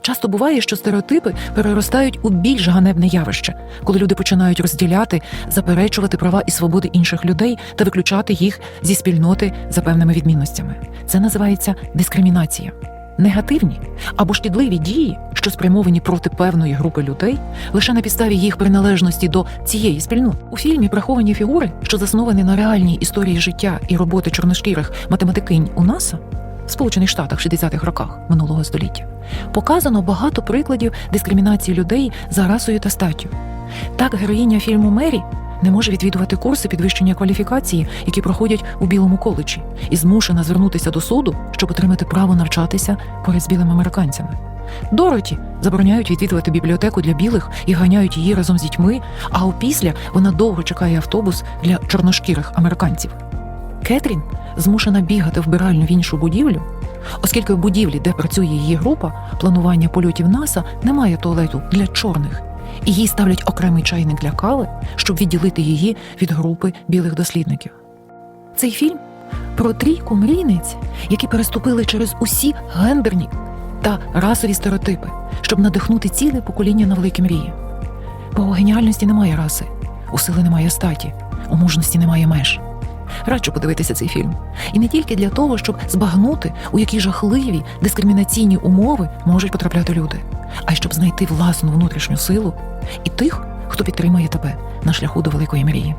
Часто буває, що стереотипи переростають у більш ганебне явище, коли люди починають розділяти, заперечувати права і свободи інших людей та виключати їх зі спільноти за певними відмінностями. Це називається дискримінація. Негативні або шкідливі дії, що спрямовані проти певної групи людей, лише на підставі їх приналежності до цієї спільноти. У фільмі приховані фігури, що засновані на реальній історії життя і роботи чорношкірих математикинь у НАСА в Сполучених Штатах в 60-х роках минулого століття, показано багато прикладів дискримінації людей за расою та статтю. Так, героїня фільму Мері не може відвідувати курси підвищення кваліфікації, які проходять у білому коледжі, і змушена звернутися до суду, щоб отримати право навчатися поряд з білими американцями. Дороті забороняють відвідувати бібліотеку для білих і ганяють її разом з дітьми. А опісля вона довго чекає автобус для чорношкірих американців. Кетрін змушена бігати вбиральню в іншу будівлю, оскільки в будівлі, де працює її група, планування польотів НАСА немає туалету для чорних, і їй ставлять окремий чайник для кави, щоб відділити її від групи білих дослідників. Цей фільм про трійку мрійниць, які переступили через усі гендерні та расові стереотипи, щоб надихнути ціле покоління на великі мрії. Бо у геніальності немає раси, у сили немає статі, у мужності немає меж. Раджу подивитися цей фільм. І не тільки для того, щоб збагнути, у які жахливі дискримінаційні умови можуть потрапляти люди, а й щоб знайти власну внутрішню силу і тих, хто підтримує тебе на шляху до великої мрії.